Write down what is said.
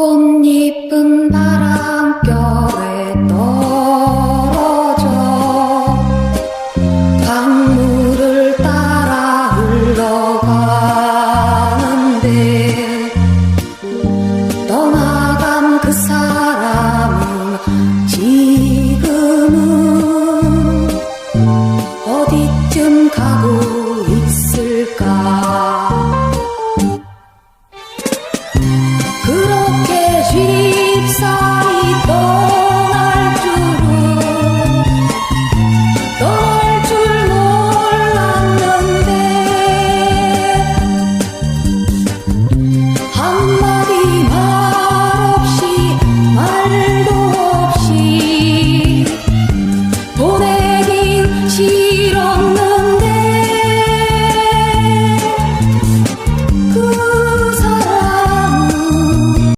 꽃잎은 바람결에 떨어져 강물을 따라 흘러가는데 떠나간 그 사람은 지금은